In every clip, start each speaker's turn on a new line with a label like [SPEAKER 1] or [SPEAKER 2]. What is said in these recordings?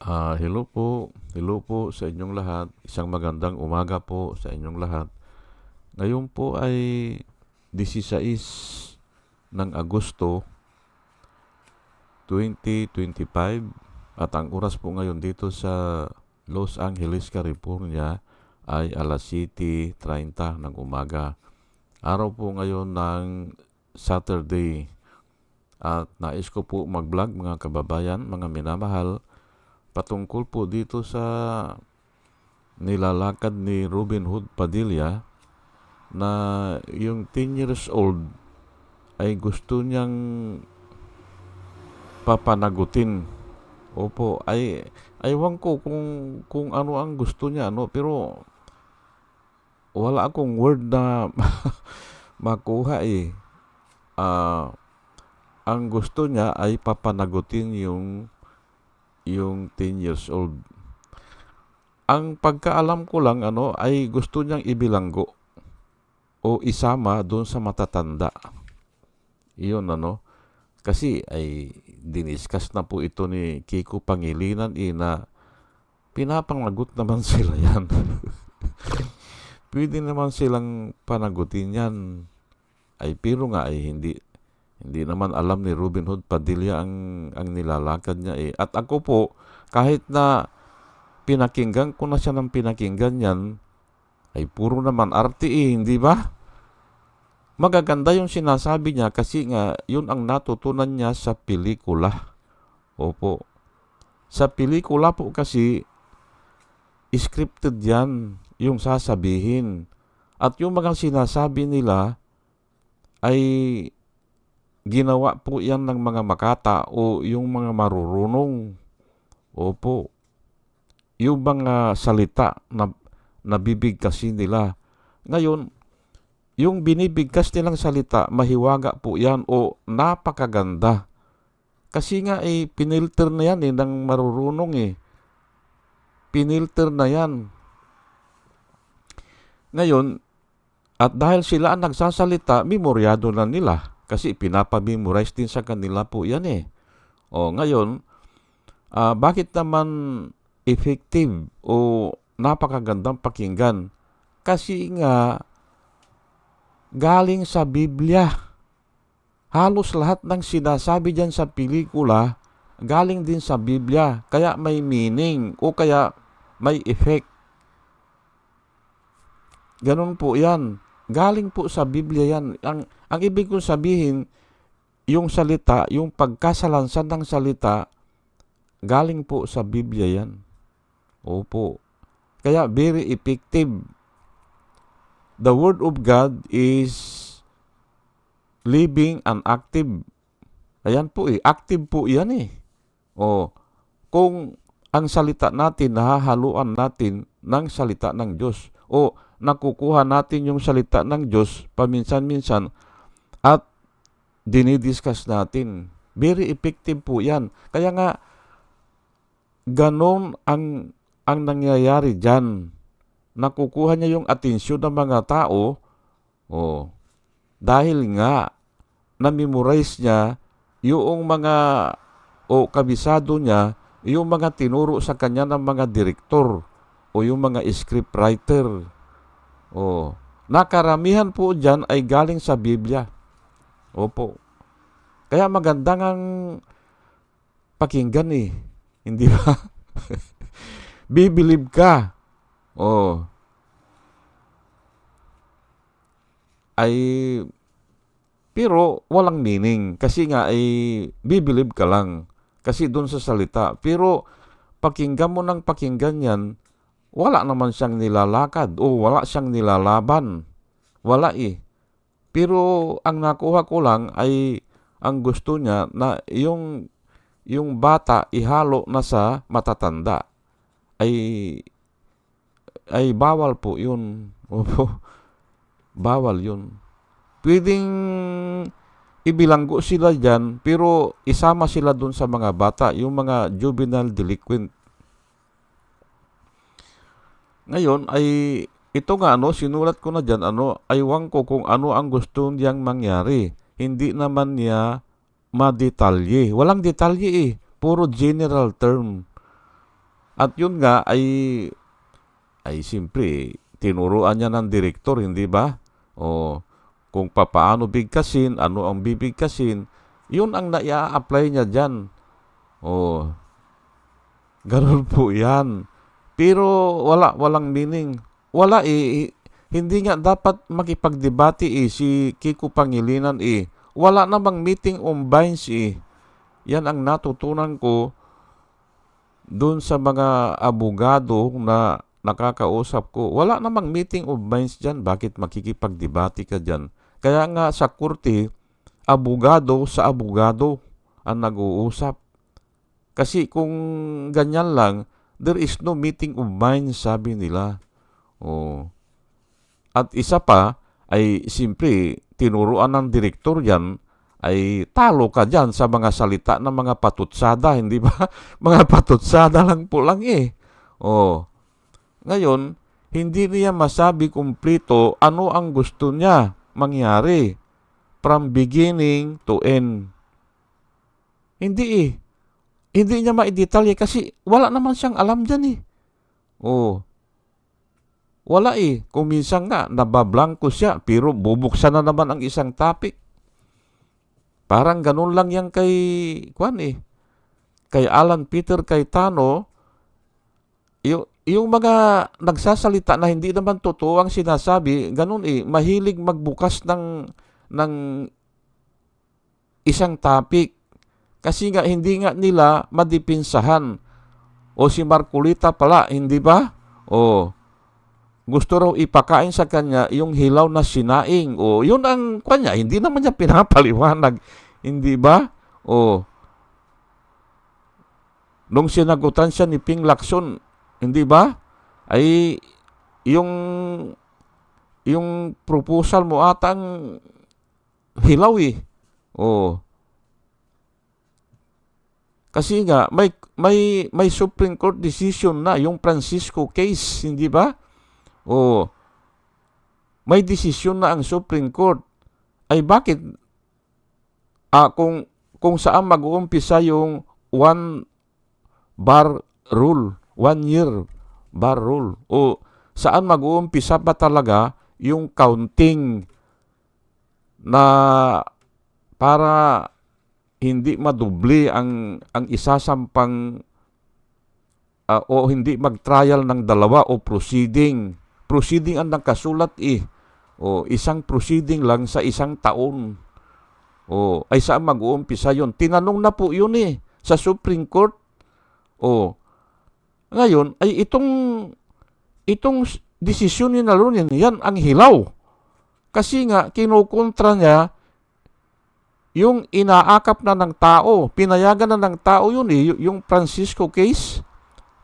[SPEAKER 1] Ah, hello po. Hello po sa inyong lahat. Isang magandang umaga po sa inyong lahat. Ngayon po ay 16 ng Agosto 2025 at ang oras po ngayon dito sa Los Angeles, California ay alas 7.30 ng umaga. Araw po ngayon ng Saturday at nais ko po mag-vlog mga kababayan, mga minamahal patungkol po dito sa nilalakad ni Robin Hood Padilla na yung 10 years old ay gusto niyang papanagutin. Opo, ay aywan ko kung kung ano ang gusto niya ano pero wala akong word na makuha eh. Ah, ang gusto niya ay papanagutin yung yung 10 years old. Ang pagkaalam ko lang ano ay gusto niyang ibilanggo o isama doon sa matatanda. Iyon ano. Kasi ay diniskas na po ito ni Kiko Pangilinan eh na pinapanglagot naman sila yan. Pwede naman silang panagutin yan. Ay pero nga ay hindi hindi naman alam ni Robin Hood Padilla ang, ang nilalakad niya eh. At ako po, kahit na pinakinggan ko na siya ng pinakinggan yan, ay puro naman arte eh, hindi ba? Magaganda yung sinasabi niya kasi nga yun ang natutunan niya sa pelikula. Opo. Sa pelikula po kasi scripted yan yung sasabihin. At yung mga sinasabi nila ay ginawa po yan ng mga makata o yung mga marurunong. Opo. Yung mga salita na nabibigkasin nila. Ngayon, yung binibigkas nilang salita, mahiwaga po yan o napakaganda. Kasi nga eh, pinilter na yan eh, ng marurunong eh. Pinilter na yan. Ngayon, at dahil sila ang nagsasalita, memoryado na nila. Kasi pinapamemorize din sa kanila po yan eh. O ngayon, uh, bakit naman effective o napakagandang pakinggan? Kasi nga, galing sa Biblia. Halos lahat ng sinasabi dyan sa pelikula, galing din sa Biblia. Kaya may meaning o kaya may effect. Ganun po yan. Galing po sa Biblia yan. Ang, ang ibig kong sabihin, yung salita, yung pagkasalansan ng salita, galing po sa Biblia yan. Opo. Kaya very effective. The Word of God is living and active. Ayan po eh. Active po yan eh. O, kung ang salita natin, nahahaluan natin ng salita ng Diyos. O, nakukuha natin yung salita ng Diyos paminsan-minsan at dinidiscuss natin. Very effective po yan. Kaya nga, ganon ang, ang nangyayari dyan. Nakukuha niya yung atensyon ng mga tao oh, dahil nga na-memorize niya yung mga o kabisado niya yung mga tinuro sa kanya ng mga direktor o yung mga script writer Oh, nakaramihan po diyan ay galing sa Biblia. Opo. Kaya magandang ang pakinggan eh. Hindi ba? Bibilib ka. Oh. Ay pero walang meaning kasi nga ay bibilib ka lang kasi doon sa salita. Pero pakinggan mo ng pakinggan yan, wala naman siyang nilalakad o wala siyang nilalaban. Wala eh. Pero ang nakuha ko lang ay ang gusto niya na yung yung bata ihalo na sa matatanda ay ay bawal po yun. Opo. bawal yun. Pwedeng ibilanggo sila dyan, pero isama sila dun sa mga bata, yung mga juvenile delinquent ngayon ay ito nga ano, sinulat ko na diyan ano, aywan ko kung ano ang gusto niyang mangyari. Hindi naman niya madetalye. Walang detalye eh. Puro general term. At yun nga ay ay siyempre tinuruan niya ng direktor, hindi ba? O kung papaano bigkasin, ano ang bibigkasin, yun ang naia-apply niya dyan. O ganun po yan. Pero wala, walang meaning. Wala eh, eh, hindi nga dapat makipagdebate eh, si Kiko Pangilinan eh. Wala namang meeting on binds eh. Yan ang natutunan ko doon sa mga abogado na nakakausap ko. Wala namang meeting of minds dyan. Bakit makikipagdebate ka dyan? Kaya nga sa kurte, abogado sa abogado ang nag-uusap. Kasi kung ganyan lang, there is no meeting of minds, sabi nila. Oh. At isa pa, ay simpre, tinuruan ng direktor yan, ay talo ka dyan sa mga salita ng mga patutsada, hindi ba? mga patutsada lang po lang eh. Oh. Ngayon, hindi niya masabi kumplito ano ang gusto niya mangyari from beginning to end. Hindi eh. Hindi niya maidetalye kasi wala naman siyang alam dyan eh. Oh. Wala eh. Kung minsan nga, nabablangko siya, pero bubuksan na naman ang isang topic. Parang ganun lang yan kay, kwan eh, kay Alan Peter Cayetano, yung, yung mga nagsasalita na hindi naman totoo ang sinasabi, ganun eh, mahilig magbukas ng, ng isang topic. Kasi nga, hindi nga nila madipinsahan. O si Marcolita pala, hindi ba? O, gusto raw ipakain sa kanya yung hilaw na sinaing. O, yun ang kanya, hindi naman niya pinapaliwanag. Hindi ba? O, nung sinagutan siya ni Ping Lacson, hindi ba? Ay, yung, yung proposal mo atang hilaw eh. O, kasi nga, may, may, may Supreme Court decision na, yung Francisco case, hindi ba? O, may desisyon na ang Supreme Court. Ay bakit ah, kung kung saan mag-uumpisa yung one bar rule, one year bar rule o saan mag-uumpisa ba talaga yung counting na para hindi madubli ang ang isasampang uh, o hindi mag-trial ng dalawa o proceeding. Proceeding ang nakasulat eh. O isang proceeding lang sa isang taon. O ay saan mag-uumpisa yun? Tinanong na po yun eh sa Supreme Court. O ngayon ay itong itong desisyon ni Nalunin, yan ang hilaw. Kasi nga kinukontra niya yung inaakap na ng tao, pinayagan na ng tao yun eh, yung Francisco case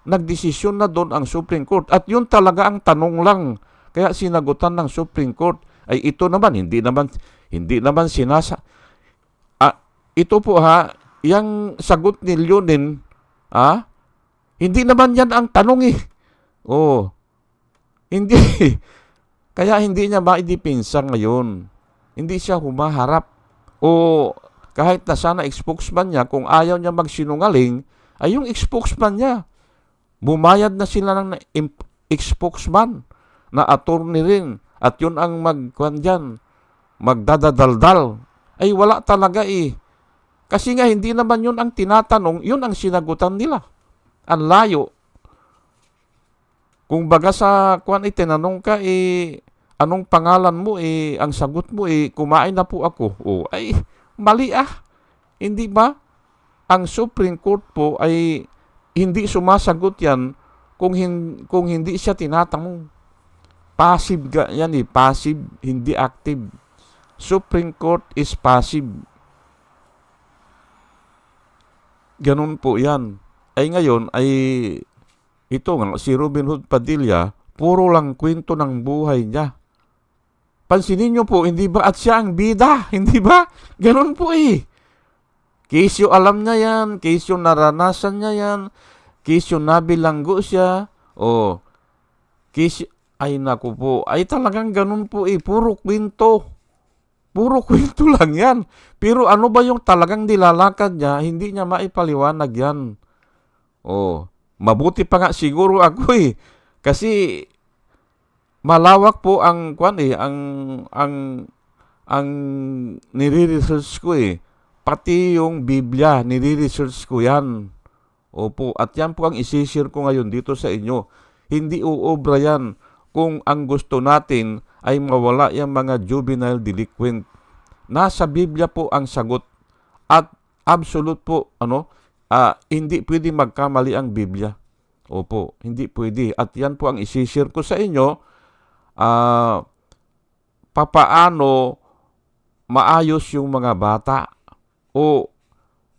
[SPEAKER 1] nagdesisyon na doon ang Supreme Court. At yun talaga ang tanong lang. Kaya sinagutan ng Supreme Court ay ito naman, hindi naman, hindi naman sinasa... Ah, ito po ha, yung sagot ni Leonin, ah, hindi naman yan ang tanong eh. Oh, hindi. Kaya hindi niya maidipinsa ngayon. Hindi siya humaharap. O kahit na sana spokesman niya, kung ayaw niya magsinungaling, ay yung spokesman niya Bumayad na sila ng spokesman na attorney rin. At yun ang magkwan dyan, magdadadaldal. Ay wala talaga eh. Kasi nga hindi naman yun ang tinatanong, yun ang sinagutan nila. Ang layo. Kung baga sa kwan eh, tinanong ka eh, anong pangalan mo eh, ang sagot mo eh, kumain na po ako. Oh, ay, mali ah. Hindi ba? Ang Supreme Court po ay hindi sumasagot yan kung, hin, kung hindi siya tinatanong. Passive ga, yan eh, passive, hindi active. Supreme Court is passive. Ganun po yan. Ay ngayon, ay ito nga, si Robin Hood Padilla, puro lang kwento ng buhay niya. Pansinin niyo po, hindi ba at siya ang bida? Hindi ba? Ganun po eh. Kesyo alam niya yan, kesyo naranasan niya yan, kesyo nabilanggo siya, o kesyo, ay naku po, ay talagang ganun po eh, puro kwento. Puro kwento lang yan. Pero ano ba yung talagang nilalakad niya, hindi niya maipaliwanag yan. O, Mabuti pa nga siguro ako eh. Kasi malawak po ang kwan eh, ang ang ang nire-research ko eh. Pati yung Biblia, nire-research ko yan. Opo, at yan po ang isishare ko ngayon dito sa inyo. Hindi uobra yan kung ang gusto natin ay mawala yung mga juvenile delinquent. Nasa Biblia po ang sagot at absolute po ano ah, hindi pwede magkamali ang Biblia. Opo, hindi pwede. At yan po ang isishare ko sa inyo ah, papaano maayos yung mga bata o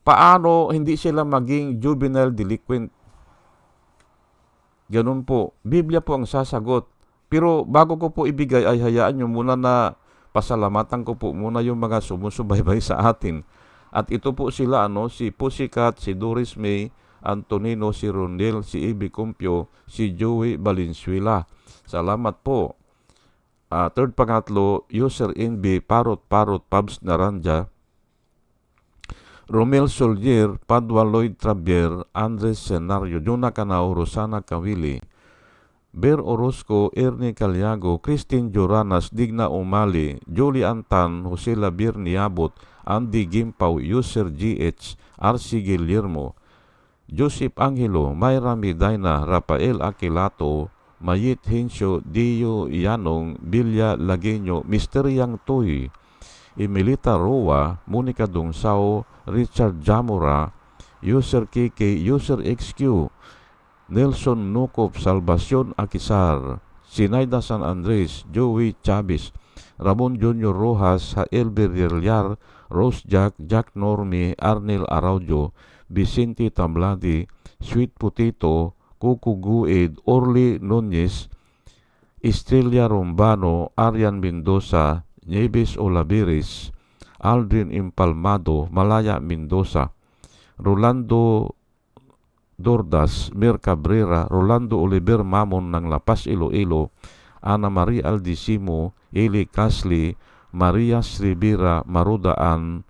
[SPEAKER 1] paano hindi sila maging juvenile delinquent. Ganun po. Biblia po ang sasagot. Pero bago ko po ibigay ay hayaan nyo muna na pasalamatan ko po muna yung mga sumusubaybay sa atin. At ito po sila ano, si Pussycat, si Doris May, Antonino, si Rondel, si Ibi Cumpio, si Joey Valenzuela. Salamat po. Ah, third pangatlo, user NB Parot Parot Pabs Naranja, Romel Solier, Padua Lloyd Trabier, Andres Senario, Juna Canao, Rosana Kawili, Ber Orozco, Ernie Caliago, Christine Joranas, Digna Umali, Julie Antan, Jose Labir Niabot, Andy Gimpaw, User GH, RC Guillermo, Joseph Angelo, Mayra Medina, Rafael Aquilato, Mayit Hensyo, Dio Yanong, Bilya Lagueño, Mister Yang Toy, Emilita Roa, Monica Dungsao, Richard Jamora, User KK, User XQ, Nelson Nukop, Salvacion Akisar, Sinaida San Andres, Joey Chavez, Ramon Junior Rojas, Hael Berriar, Rose Jack, Jack Normi, Arnel Araujo, Vicente Tamladi, Sweet Potato, Cucu Gued, Orly Nunez, Estrella Rombano, Arian Mendoza, Nieves Olaveres, Aldrin Impalmado, Malaya Mendoza, Rolando Dordas, Mir Cabrera, Rolando Oliver Mamon ng Lapas Iloilo, Ana Maria Aldisimo, Eli Casli, Maria Rivera, Marudaan,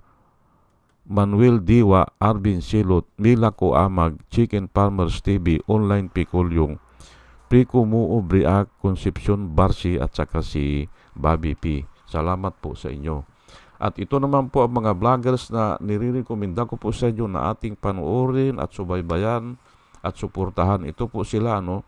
[SPEAKER 1] Manuel Diwa, Arvin Silot, Mila Coamag, Chicken Farmers TV, Online Pikulyong, Prico Muo Briak, Concepcion Barsi at saka si Bobby P. Salamat po sa inyo. At ito naman po ang mga vloggers na nirirekomenda ko po sa inyo na ating panoorin at subaybayan at suportahan. Ito po sila, ano,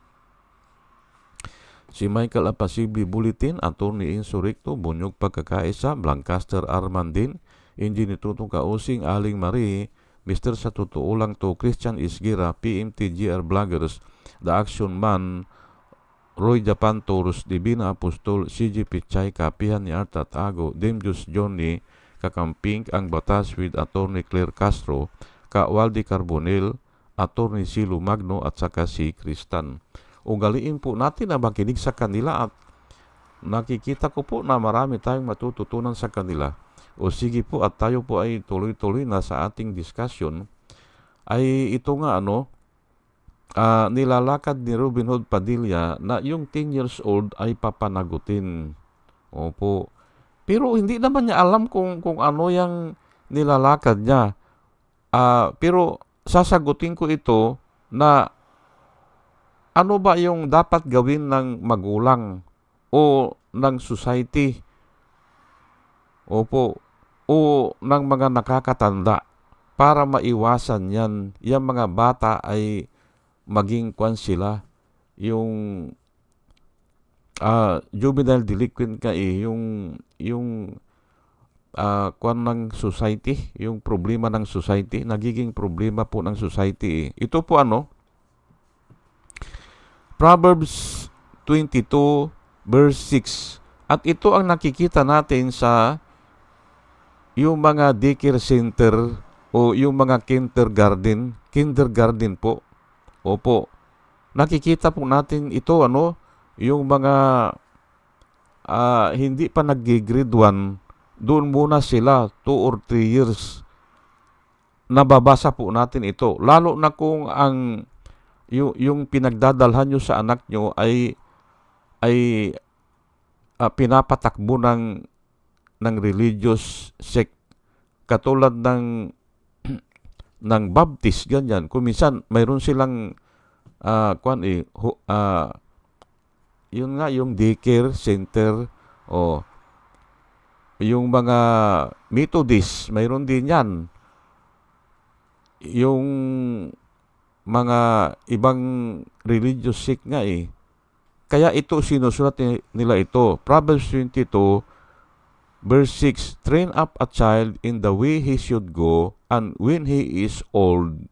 [SPEAKER 1] si Michael Apasibi Bulletin, Attorney Insurrecto, Bunyog Pagkakaisa, Blancaster Armandin, Engineer Tutong Kausing, Aling Marie, Mr. Sa Totoo Lang To, Christian Isgira, PMTGR Vloggers, The Action Man, Roy Japan Taurus, Divina Apostol, CG Pichay, Kapihan ni Arta Tago, Demjus Johnny, Kakamping, Ang Batas with Attorney Claire Castro, Ka Waldi Carbonel, Attorney Silo Magno at saka si Kristan. Ugaliin po natin na makinig sa kanila at nakikita ko po na marami tayong matututunan sa kanila. O sige po at tayo po ay tuloy-tuloy na sa ating discussion ay ito nga ano, uh, nilalakad ni Robin Hood Padilla na yung 10 years old ay papanagutin. Opo. Pero hindi naman niya alam kung kung ano yung nilalakad niya. Uh, pero sasagutin ko ito na ano ba yung dapat gawin ng magulang o ng society opo o ng mga nakakatanda para maiwasan yan. Yung mga bata ay maging kwan sila. Yung uh, juvenile delinquent ka eh. Yung yung uh, kwan ng society yung problema ng society nagiging problema po ng society eh. ito po ano? Proverbs 22 verse 6 at ito ang nakikita natin sa yung mga daycare center o yung mga kindergarten kindergarten po Opo. Nakikita po natin ito ano, yung mga uh, hindi pa nag-grade 1, doon muna sila 2 or 3 years. Nababasa po natin ito. Lalo na kung ang yung, yung pinagdadalhan nyo sa anak nyo ay ay uh, pinapatakbo ng ng religious sect katulad ng ng Baptist, ganyan. Kung minsan, mayroon silang ah kwan eh hu- ah, yun nga yung daycare center o yung mga Methodist, mayroon din yan. Yung mga ibang religious sect nga eh. Kaya ito sinusulat ni- nila ito. Proverbs 22 verse 6, Train up a child in the way he should go, and when he is old,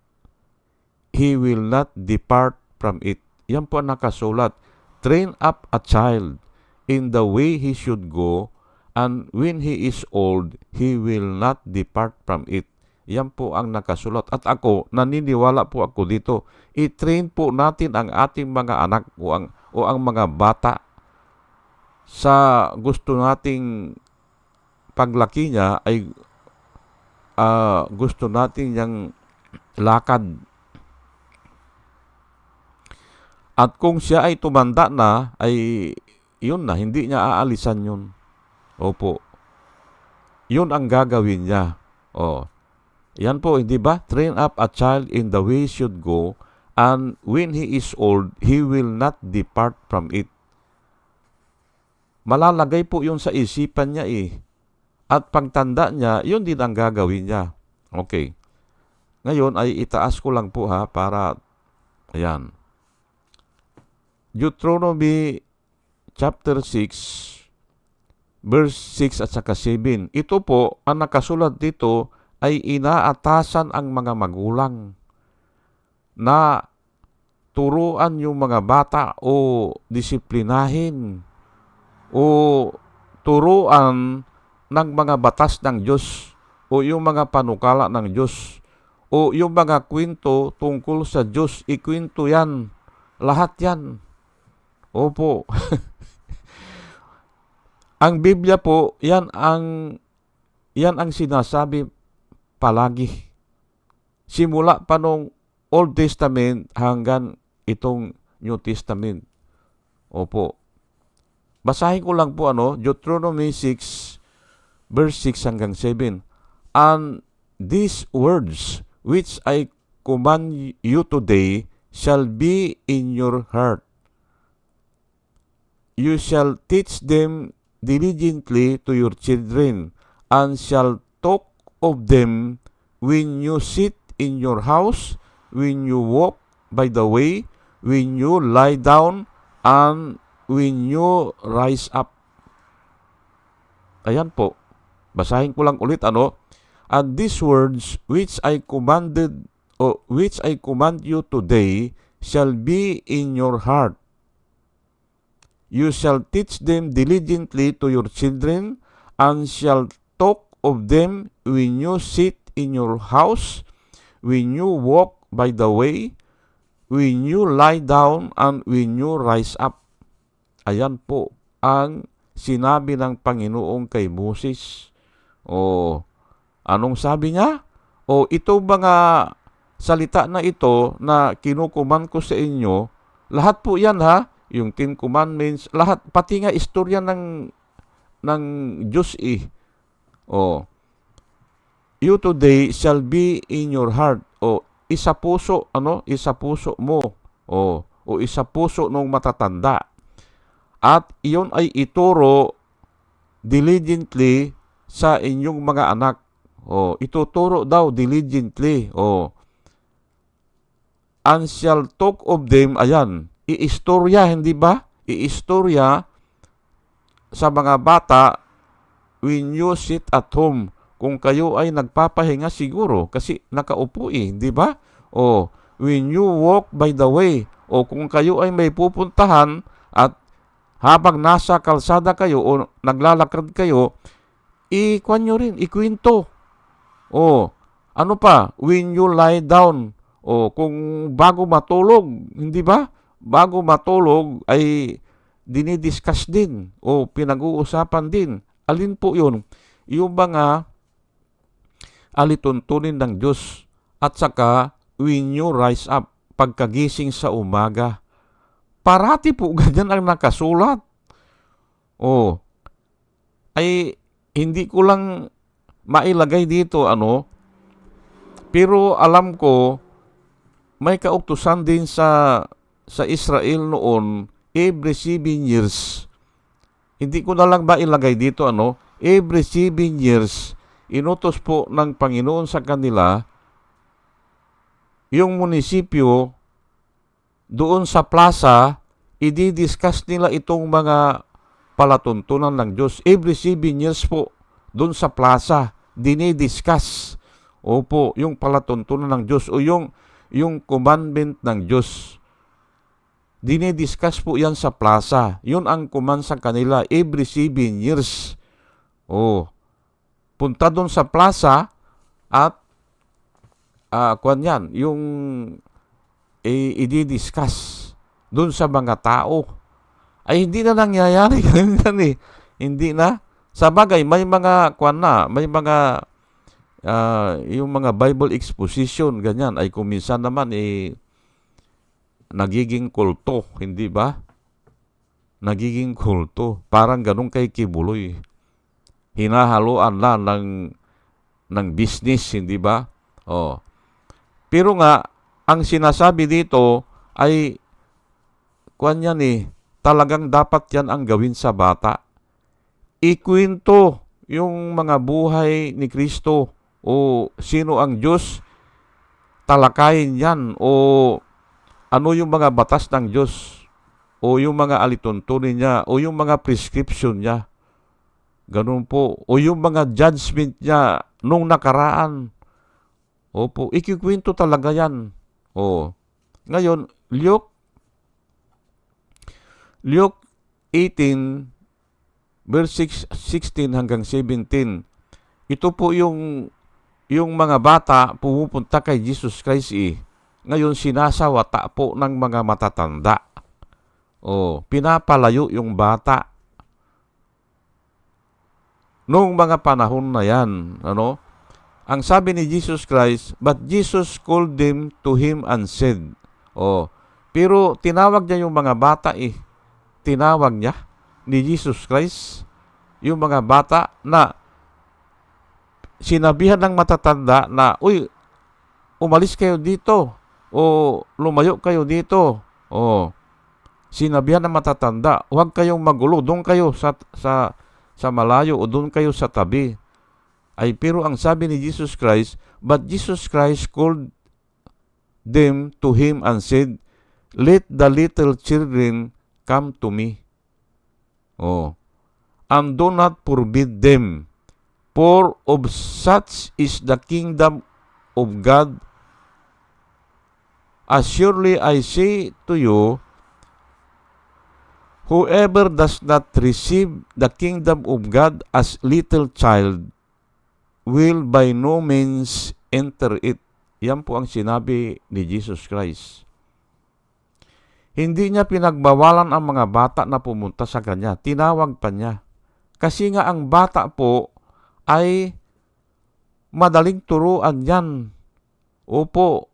[SPEAKER 1] he will not depart from it. Yan po ang nakasulat. Train up a child in the way he should go, and when he is old, he will not depart from it. Yan po ang nakasulat. At ako, naniniwala po ako dito. I-train po natin ang ating mga anak o ang, o ang mga bata sa gusto nating paglaki niya ay ah, gusto natin yang lakad. At kung siya ay tumanda na, ay yun na, hindi niya aalisan yun. Opo. Yun ang gagawin niya. Oh. Yan po, hindi ba? Train up a child in the way should go, and when he is old, he will not depart from it. Malalagay po yun sa isipan niya eh. At pagtanda niya, yun din ang gagawin niya. Okay. Ngayon ay itaas ko lang po ha para, ayan. Deuteronomy chapter 6, verse 6 at saka 7. Ito po, ang nakasulat dito ay inaatasan ang mga magulang na turuan yung mga bata o disiplinahin o turuan ng mga batas ng Diyos o yung mga panukala ng Diyos o yung mga kwento tungkol sa Diyos, ikwento yan. Lahat yan. Opo. ang Biblia po, yan ang yan ang sinasabi palagi. Simula pa nung Old Testament hanggang itong New Testament. Opo. Basahin ko lang po ano, Deuteronomy 6 verse 6 hanggang 7. And these words which I command you today shall be in your heart. You shall teach them diligently to your children, and shall talk of them when you sit in your house, when you walk by the way, when you lie down, and when you rise up. Ayan po. Basahin ko lang ulit ano. And these words which I commanded o which I command you today shall be in your heart. You shall teach them diligently to your children, and shall talk of them when you sit in your house, when you walk by the way, when you lie down, and when you rise up. Ayan po ang sinabi ng Panginoong kay Moses. O anong sabi niya? O ito mga salita na ito na kinukuman ko sa inyo, lahat po yan ha, yung Ten Commandments, lahat, pati nga istorya ng, ng Diyos eh. O, you today shall be in your heart. O, isa puso, ano, isa puso mo. O, o isa puso ng matatanda. At iyon ay ituro diligently sa inyong mga anak. O, ituturo daw diligently. O, and shall talk of them, ayan, iistorya, hindi ba? Iistorya sa mga bata when you sit at home. Kung kayo ay nagpapahinga siguro kasi nakaupo eh, di ba? O when you walk by the way. O kung kayo ay may pupuntahan at habang nasa kalsada kayo o naglalakad kayo, ikwan nyo rin, ikwento. O ano pa, when you lie down. O kung bago matulog, hindi ba? bago matulog ay dinidiscuss din o pinag-uusapan din. Alin po yun? Yung mga alituntunin ng Diyos at saka when you rise up, pagkagising sa umaga. Parati po ganyan ang nakasulat. O, ay hindi ko lang mailagay dito ano, pero alam ko may kauktusan din sa sa Israel noon every seven years. Hindi ko na lang ba ilagay dito ano, every seven years inutos po ng Panginoon sa kanila yung munisipyo doon sa plaza, i-discuss nila itong mga palatuntunan ng Diyos. Every seven years po, doon sa plaza, dinidiscuss. Opo, yung palatuntunan ng Diyos o yung, yung commandment ng Diyos. Dinidiscuss po yan sa plaza. Yun ang command sa kanila every seven years. Oh, punta doon sa plaza at uh, kuan yan, yung eh, i-discuss doon sa mga tao. Ay hindi na nangyayari ganyan eh. Hindi na. Sa bagay, may mga kuan na, may mga uh, yung mga Bible exposition, ganyan, ay kuminsan naman eh, nagiging kulto, hindi ba? Nagiging kulto. Parang ganun kay Kibuloy hinahaluan na ng ng business, hindi ba? Oh. Pero nga ang sinasabi dito ay kuan yan eh, talagang dapat yan ang gawin sa bata. Ikwento yung mga buhay ni Kristo o sino ang Diyos, talakayin yan o ano yung mga batas ng Diyos o yung mga alituntunin niya o yung mga prescription niya. Ganun po. O yung mga judgment niya nung nakaraan. Opo, ikikwento talaga yan. O. Ngayon, Luke, Luke 18, verse 6, 16 hanggang 17. Ito po yung yung mga bata pumupunta kay Jesus Christ eh. Ngayon sinasawata po ng mga matatanda. O, pinapalayo yung bata noong mga panahon na yan, ano? Ang sabi ni Jesus Christ, but Jesus called them to him and said, oh, pero tinawag niya yung mga bata eh. Tinawag niya ni Jesus Christ yung mga bata na sinabihan ng matatanda na, uy, umalis kayo dito o lumayo kayo dito. O, sinabihan ng matatanda, huwag kayong magulo, doon kayo sa, sa sa malayo o doon kayo sa tabi. Ay pero ang sabi ni Jesus Christ, but Jesus Christ called them to him and said, Let the little children come to me. Oh. And do not forbid them, for of such is the kingdom of God. As surely I say to you, Whoever does not receive the kingdom of God as little child will by no means enter it. Yan po ang sinabi ni Jesus Christ. Hindi niya pinagbawalan ang mga bata na pumunta sa kanya. Tinawag pa niya. Kasi nga ang bata po ay madaling turuan yan. Opo,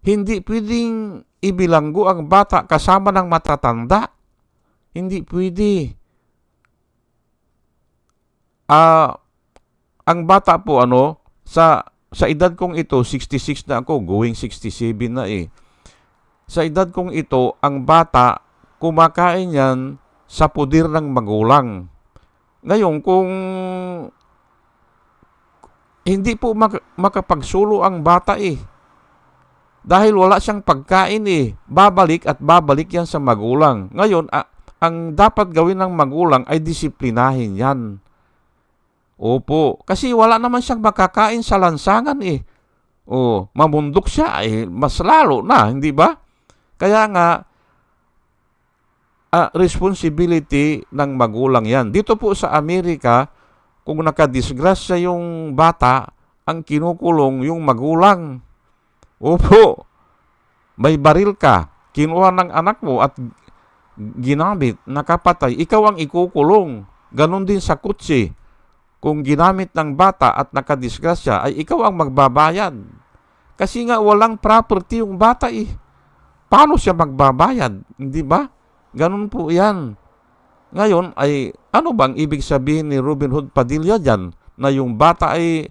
[SPEAKER 1] hindi pwedeng ibilanggo ang bata kasama ng matatanda. Hindi pwede. Ah, uh, ang bata po ano, sa sa edad kong ito, 66 na ako, going 67 na eh. Sa edad kong ito, ang bata kumakain yan sa pudir ng magulang. Ngayon, kung hindi po mak- makapagsulo ang bata eh. Dahil wala siyang pagkain eh. Babalik at babalik yan sa magulang. Ngayon, ah, ang dapat gawin ng magulang ay disiplinahin yan. Opo, kasi wala naman siyang makakain sa lansangan eh. O, mamundok siya eh, mas lalo na, hindi ba? Kaya nga, uh, responsibility ng magulang yan. Dito po sa Amerika, kung nakadisgrasya yung bata, ang kinukulong yung magulang. Opo, may baril ka, kinuha ng anak mo at ginamit, nakapatay, ikaw ang ikukulong. Ganon din sa kutsi. Kung ginamit ng bata at nakadisgrasya, ay ikaw ang magbabayad. Kasi nga walang property yung bata eh. Paano siya magbabayad? Hindi ba? Ganon po yan. Ngayon ay ano bang ibig sabihin ni Robin Hood Padilla dyan na yung bata ay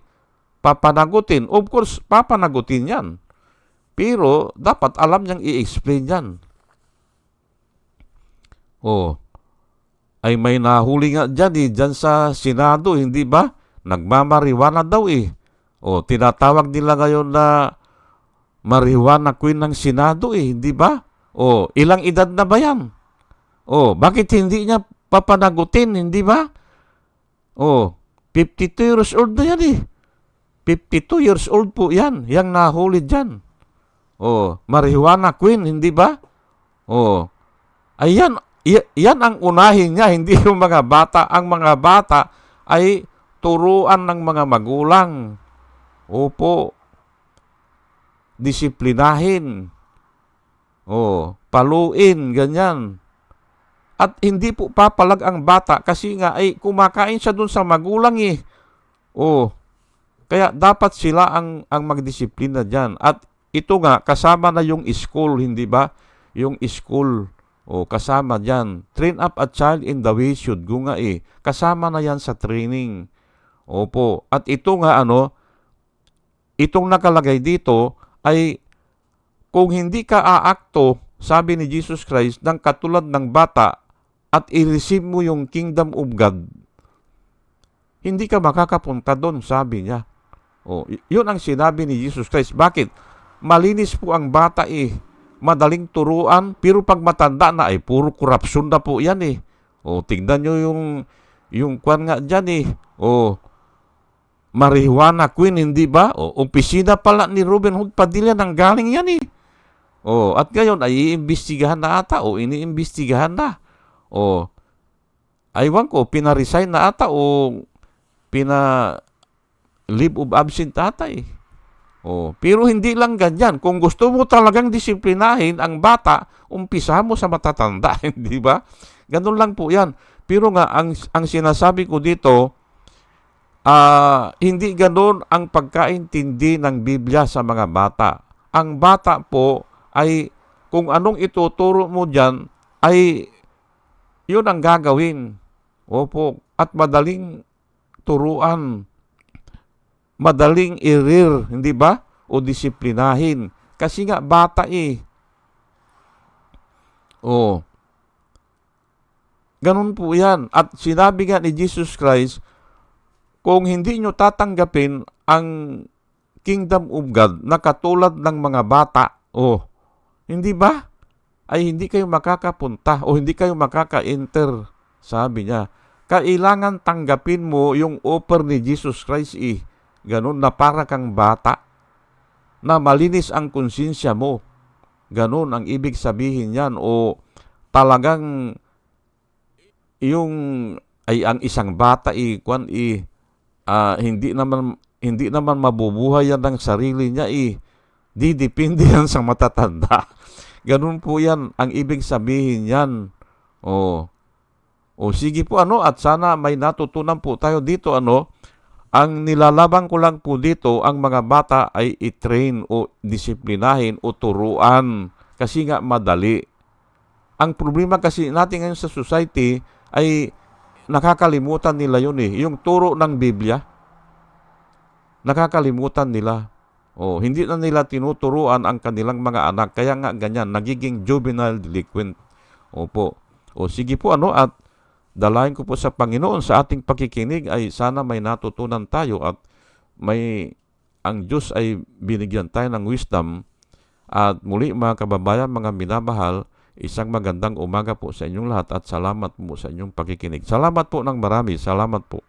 [SPEAKER 1] papanagutin? Of course, papanagutin yan. Pero dapat alam niyang i-explain yan Oh, ay may nahuli nga dyan eh, dyan sa Senado, hindi ba? Nagmamariwana daw eh. O, tinatawag nila ngayon na marijuana queen ng Senado eh, hindi ba? O, ilang edad na ba yan? O, bakit hindi niya papanagutin, hindi ba? O, 52 years old na yan eh. 52 years old po yan, yang nahuli dyan. O, marijuana queen, hindi ba? O, ayan, yan ang unahin niya, hindi yung mga bata. Ang mga bata ay turuan ng mga magulang. Opo, disiplinahin. O, paluin, ganyan. At hindi po papalag ang bata kasi nga ay kumakain siya dun sa magulang eh. O, kaya dapat sila ang, ang magdisiplina dyan. At ito nga, kasama na yung school, hindi ba? Yung school, o kasama dyan. Train up a child in the way should go nga eh. Kasama na yan sa training. Opo. At ito nga ano, itong nakalagay dito ay kung hindi ka aakto, sabi ni Jesus Christ, ng katulad ng bata at i-receive mo yung kingdom of God, hindi ka makakapunta doon, sabi niya. O, yun ang sinabi ni Jesus Christ. Bakit? Malinis po ang bata eh. Madaling turuan, pero pag matanda na ay puro korupsyon na po yan eh. O, tignan nyo yung, yung kwan nga dyan eh. O, marijuana queen, hindi ba? O, opisina pala ni Ruben Hood Padilla nang galing yan eh. O, at ngayon ay iimbestigahan na ata o iniimbestigahan na. O, aywan ko, pina-resign na ata o pina leave of absent ata eh. O, pero hindi lang ganyan. Kung gusto mo talagang disiplinahin ang bata, umpisa mo sa matatanda, hindi ba? Ganun lang po yan. Pero nga, ang, ang sinasabi ko dito, ah hindi ganun ang pagkaintindi ng Biblia sa mga bata. Ang bata po ay kung anong ituturo mo dyan ay yun ang gagawin. Opo. At madaling turuan. Madaling irir, hindi ba? O disiplinahin. Kasi nga bata eh. Oh. Ganun po yan. At sinabi nga ni Jesus Christ, kung hindi nyo tatanggapin ang kingdom of God na katulad ng mga bata, oh, hindi ba? Ay hindi kayo makakapunta o hindi kayo makaka-enter, sabi niya. Kailangan tanggapin mo yung offer ni Jesus Christ eh. Ganun na para kang bata na malinis ang konsensya mo. Ganun ang ibig sabihin yan o talagang yung ay ang isang bata i kwan i ah, hindi naman hindi naman mabubuhay yan ng sarili niya i di depende yan sa matatanda. Ganun po yan ang ibig sabihin yan. O o sige po ano at sana may natutunan po tayo dito ano ang nilalaban ko lang po dito ang mga bata ay i-train o disiplinahin o turuan kasi nga madali. Ang problema kasi natin ngayon sa society ay nakakalimutan nila yun eh. Yung turo ng Biblia, nakakalimutan nila. O, hindi na nila tinuturuan ang kanilang mga anak. Kaya nga ganyan, nagiging juvenile delinquent. Opo. O sige po ano at dalayan ko po sa Panginoon sa ating pakikinig ay sana may natutunan tayo at may ang Diyos ay binigyan tayo ng wisdom at muli mga kababayan, mga minamahal, isang magandang umaga po sa inyong lahat at salamat po sa inyong pakikinig. Salamat po ng marami. Salamat po.